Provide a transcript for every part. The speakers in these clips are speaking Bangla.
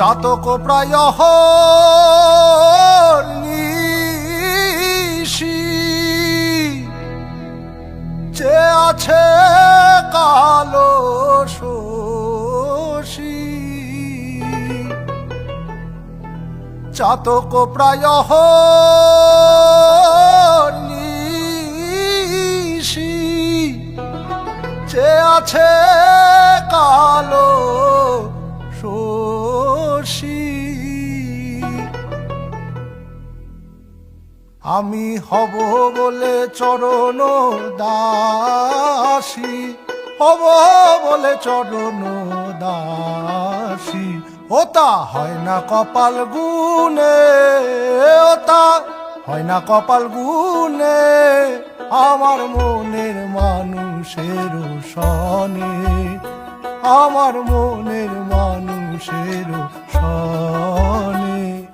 চাতক প্রায় যে আছে কালো শোষী চাতক প্রায় আমি হব বলে চরণ দাসী। হব বলে চরণ দাসী। ওতা হয় না কপাল গুনে ওতা হয় না কপাল গুনে আমার মনের মানুষের সনে, আমার মনের মানুষের সনে।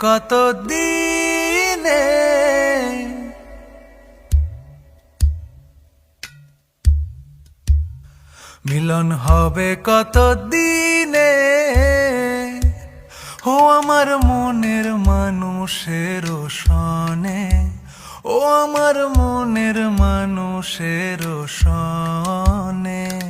কত দিনে মিলন হবে কত দিনে ও আমার মনের মানুষের সনে, ও আমার মনের মানুষের সনে।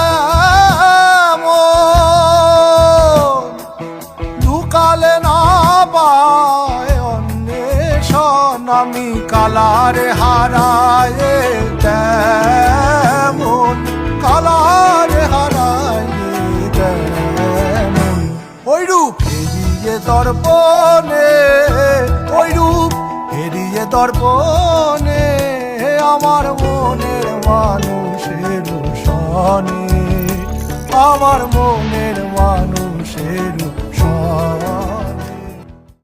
আমি কালার হারায় তেমন, কালার হারায় তেমন। ওই রূপ হেরিয়ে দর্পণে ওই রূপ হেরিয়ে দর্পণে আমার মনের মানুষের সনে আমার মনের মানুষের